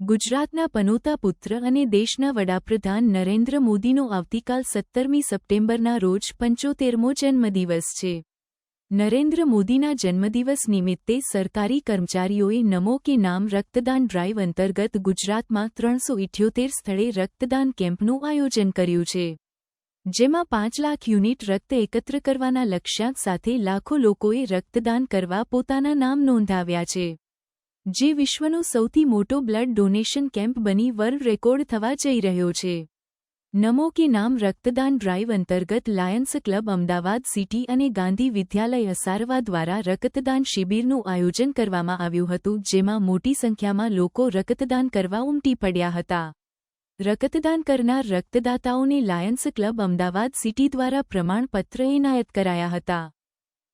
ગુજરાતના પનોતા પુત્ર અને દેશના વડાપ્રધાન નરેન્દ્ર મોદીનો આવતીકાલ સત્તરમી સપ્ટેમ્બરના રોજ પંચોતેરમો જન્મદિવસ છે. નરેન્દ્ર મોદીના જન્મદિવસ નિમિત્તે સરકારી કર્મચારીઓએ નમો કે નામ રક્તદાન ડ્રાઇવ અંતર્ગત ગુજરાતમાં ત્રણસો ઇઠ્યોતેર સ્થળે રક્તદાન કેમ્પનું આયોજન કર્યું છે. જેમાં પાંચ લાખ યુનિટ રક્ત એકત્ર કરવાના લક્ષ્યાંક સાથે લાખો લોકોએ રક્તદાન કરવા પોતાના નામ નોંધાવ્યા છે. જે વિશ્વનો સૌથી મોટો બ્લડ ડોનેશન કેમ્પ બની વર્લ્ડ રેકોર્ડ થવા જઈ રહ્યો છે. નમો કે નામ રક્તદાન ડ્રાઇવ અંતર્ગત લાયન્સ ક્લબ અમદાવાદ સિટી અને ગાંધી વિદ્યાલય અસારવા દ્વારા રક્તદાન શિબિરનું આયોજન કરવામાં આવ્યું હતું, જેમાં મોટી સંખ્યામાં લોકો રક્તદાન કરવા ઉમટી પડ્યા હતા. રક્તદાન કરનાર રક્તદાતાઓને લાયન્સ ક્લબ અમદાવાદ સિટી દ્વારા પ્રમાણપત્ર એનાયત કરાયા હતા.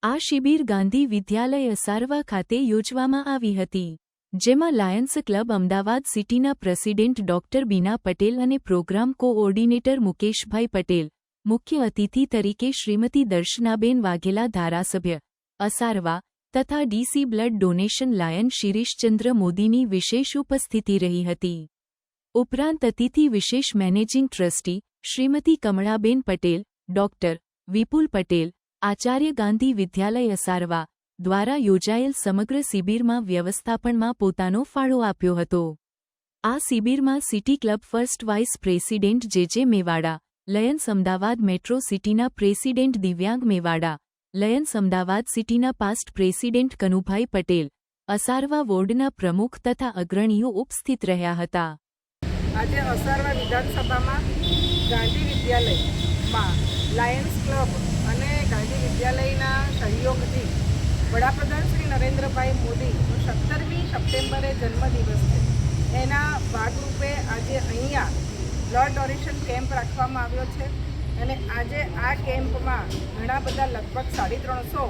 આ શિબિર ગાંધી વિદ્યાલય અસારવા ખાતે યોજવામાં આવી હતી. જેમાં લાયન્સ ક્લબ અમદાવાદ સિટીના પ્રેસિડેન્ટ ડોક્ટર બીના પટેલ અને પ્રોગ્રામ કોઓર્ડિનેટર મુકેશભાઈ પટેલ, મુખ્ય અતિથિ તરીકે શ્રીમતી દર્શનાબેન વાઘેલા ધારાસભ્ય, અસારવા તથા DC blood donation Lion Shirishchandra મોદીની વિશેષ ઉપસ્થિતિ રહી હતી. ઉપરાંત અતિથિ વિશેષ managing trustee Shrimati Kamlaben Patel, doctor Vipul Patel, Acharya Gandhi Vidyalaya Asarwa દ્વારા યોજાયેલ સમગ્ર શિબિરમાં વ્યવસ્થાપનમાં પોતાનો ફાળો આપ્યો હતો. આ શિબિરમાં city club first vice president J J Mewada, Lions Ahmedabad metro સિટીના પ્રેસિડેન્ટ દિવ્યાંગ મેવાડા, લયન્સ અમદાવાદ સિટીના પાસ્ટ પ્રેસિડેન્ટ કનુભાઈ પટેલ, અસારવા વોર્ડના પ્રમુખ તથા અગ્રણીઓ ઉપસ્થિત રહ્યા હતા. આજે અસારવા વિધાનસભામાં ગાંધી વિદ્યાલયમાં લાયન્સ ક્લબ અને ગાંધી વિદ્યાલયના સહયોગથી વડાપ્રધાન શ્રી નરેન્દ્રભાઈ મોદીનો સત્તરમી સપ્ટેમ્બરે જન્મદિવસ છે. એના ભાગરૂપે આજે અહીંયા બ્લડ ડોનેશન કેમ્પ રાખવામાં આવ્યો છે અને આજે આ કેમ્પમાં ઘણા બધા લગભગ સાડી ત્રણસો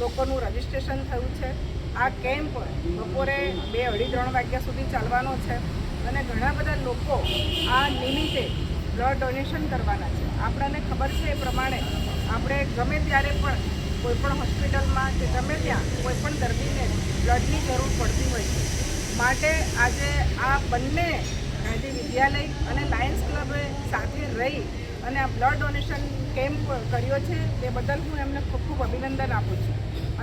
લોકોનું રજિસ્ટ્રેશન થયું છે. આ કેમ્પ બપોરે બે અઢી ત્રણ વાગ્યા સુધી ચાલવાનો છે અને ઘણા બધા લોકો આ નિમિત્તે બ્લડ ડોનેશન કરવાના છે. આપણને ખબર છે એ પ્રમાણે આપણે ગમે ત્યારે પણ કોઈપણ હોસ્પિટલમાં કે ગમે ત્યાં કોઈપણ દર્દીને બ્લડની જરૂર પડતી હોય છે. માટે આજે આ બંને ગાંધી વિદ્યાલય અને લાયન્સ ક્લબે સાથે રહી અને આ બ્લડ ડોનેશન કેમ્પ કર્યો છે તે બદલ હું એમને ખૂબ ખૂબ અભિનંદન આપું છું.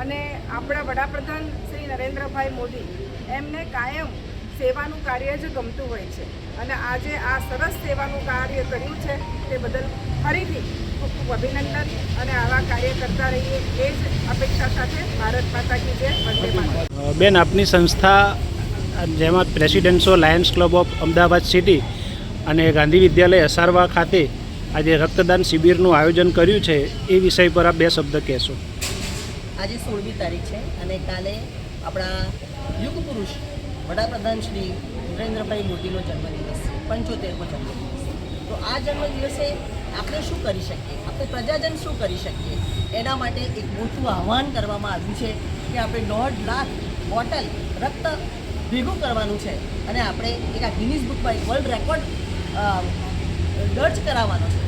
અને આપણા વડાપ્રધાન શ્રી નરેન્દ્રભાઈ મોદી એમને કાયમ સેવાનું કાર્ય જ ગમતું હોય છે. અને આજે આ સરસ સેવાનું કાર્ય કર્યું છે તે બદલ ફરીથી ખૂબ ખૂબ અભિનંદન અને આવા કાર્ય કરતા રહીએ એ જ અપેક્ષા સાથે ભારત માતા કી જય વંદે માતરમ બેન આપની સંસ્થા જેમાં પ્રેસિડેન્સો Lions Club of Ahmedabad city અને ગાંધી વિદ્યાલય અસારવા ખાતે આજે રક્તદાન શિબિરનું આયોજન કર્યું છે એ વિષય પર આપ બે શબ્દ કહેશો. આજે સોળમી તારીખ છે અને કાલે આપણા યુગ પુરુષ વડાપ્રધાન શ્રી નરેન્દ્રભાઈ મોદીનો જન્મદિવસ પંચોતેરમો જન્મદિવસ. તો આ જન્મદિવસે આપણે શું કરી શકીએ? આપણે પ્રજાજન શું કરી શકીએ? એના માટે એક મોટું આહ્વાન કરવામાં આવ્યું છે કે આપણે દોઢ લાખ બોટલ રક્ત ભેગું કરવાનું છે અને આપણે એક આ ગિનિસ બુકમાં એક વર્લ્ડ રેકોર્ડ દર્જ કરાવવાનો છે.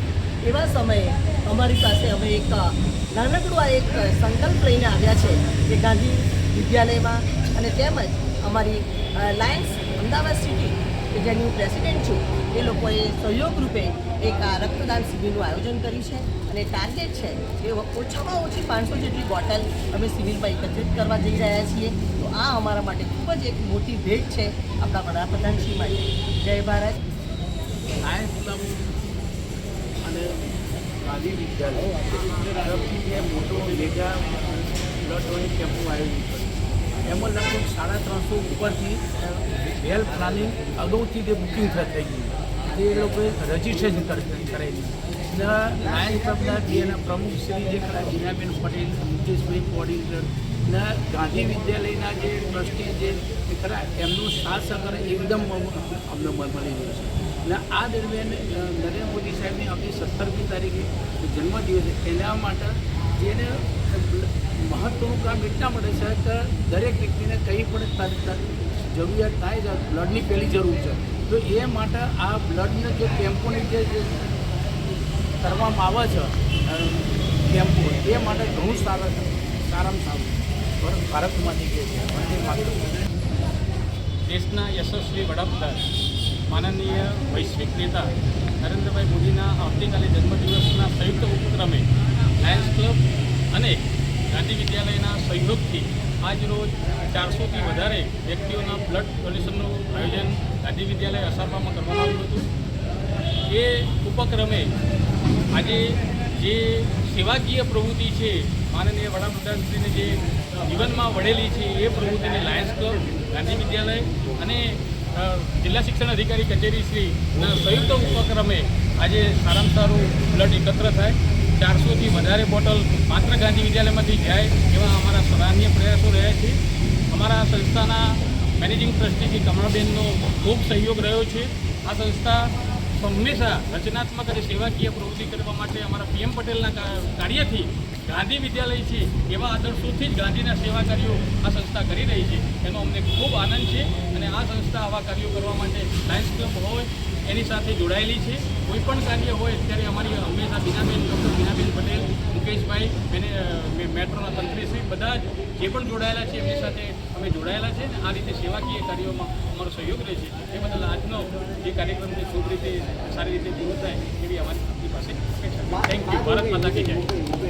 એવા સમયે અમારી પાસે અમે એક નાનકડું આ એક સંકલ્પ લઈને આવ્યા છે કે ગાંધી વિદ્યાલયમાં અને તેમજ અમારી લાયન્સ અમદાવાદ સિટી કે જેની હું પ્રેસિડેન્ટ છું, એ લોકોએ સહયોગ રૂપે એક આ રક્તદાન શિબિરનું આયોજન કર્યું છે અને ટાર્ગેટ છે એ ઓછામાં ઓછી પાંચસો જેટલી બોટલ અમે શિબિરમાં એકત્રિત કરવા જઈ રહ્યા છીએ. તો આ અમારા માટે ખૂબ જ એક મોટી ભેટ છે આપણા વડાપ્રધાનશ્રી માટે. જય ભારત. અને ગાંધી વિદ્યાલય. તરફથી મોટો મેગા બ્લડ ડોનેટ કેમ્પનું આયોજન એમાં લગભગ સાડા ત્રણસો ઉપરથી વેલ પ્લાનિંગ અગાઉથી જે બુકિંગ થઈ ગયું તે લોકોએ રજીસ્ટ્રેશન કરેલી ને લાયન્સ ક્લબના જે એના પ્રમુખ શ્રી જે ખરા જીનાબેન પટેલ, મુકેશભાઈ કોર્ડિનેટર ને ગાંધી વિદ્યાલયના જે ટ્રસ્ટી જે ખરા એમનું સાથ સહકાર એકદમ અમને મળી રહ્યું છે અને આ દરમિયાન નરેન્દ્ર મોદી સાહેબની આપણી સત્તરમી તારીખે જન્મદિવસ. એના માટે જેને મહત્વનું કામ એટલા માટે છે કે દરેક વ્યક્તિને કંઈ પણ જરૂરિયાત થાય છે, બ્લડની પહેલી જરૂર છે તો એ માટે આ બ્લડને જે કેમ્પોની જે કરવામાં આવે છે ટેમ્પો, એ માટે ઘણું સારા સારામાં સારું પણ ભારતમાંથી કે છે. દેશના યશસ્વી વડાપ્રધાન, માનનીય વૈશ્વિક નેતા નરેન્દ્રભાઈ મોદીના આવતીકાલે જન્મદિવસના સંયુક્ત ઉપક્રમે લાયન્સ ક્લબ અને ગાંધી વિદ્યાલયના સહયોગથી આજ રોજ ચારસોથી વધારે વ્યક્તિઓના બ્લડ ડોનેશનનું આયોજન ગાંધી વિદ્યાલય અસારવામાં કરવામાં આવ્યું હતું. એ ઉપક્રમે આજે જે સેવાકીય પ્રવૃત્તિ છે, માનનીય વડાપ્રધાનશ્રીને જે જીવનમાં વળેલી છે, એ પ્રવૃત્તિને લાયન્સ ક્લબ ગાંધી વિદ્યાલય અને જિલ્લા શિક્ષણ અધિકારી કચેરી શ્રીના સંયુક્ત ઉપક્રમે આજે સારામાં સારું બ્લડ એકત્ર થાય. ચારસોથી વધારે બોટલ માત્ર ગાંધી વિદ્યાલયમાંથી જાય એવા અમારા સરાહનીય પ્રયાસો રહ્યા છે. અમારા સંસ્થાના મેનેજિંગ ટ્રસ્ટી શ્રી કમળાબેનનો ખૂબ સહયોગ રહ્યો છે. આ સંસ્થા હંમેશા રચનાત્મક અને સેવાકીય પ્રવૃત્તિ કરવા માટે અમારા પીએમ પટેલના કાર્યથી ગાંધી વિદ્યાલય છે એવા આદર્શોથી જ ગાંધીના સેવા કાર્યો આ સંસ્થા કરી રહી છે. એનો અમને ખૂબ આનંદ છે. અને આ સંસ્થા આવા કાર્યો કરવા માટે લાયન્સ ક્લબ હોય, એની સાથે જોડાયેલી છે. કોઈ પણ કાર્ય હોય ત્યારે અમારી હંમેશા બીનાબેન, ડૉક્ટર બીનાબેન પટેલ, મુકેશભાઈ મેને મેટ્રોના તંત્રીશ્રી બધા જ જે પણ જોડાયેલા છે, એમની સાથે અમે જોડાયેલા છે અને આ રીતે સેવાકીય કાર્યોમાં અમારો સહયોગ રહે છે. એ બદલ આજનો જે કાર્યક્રમ છે, શુભ રીતે, સારી રીતે પૂરો થાય એવી અમારી પાસે થેન્ક યુ ભારત માતા કી જય.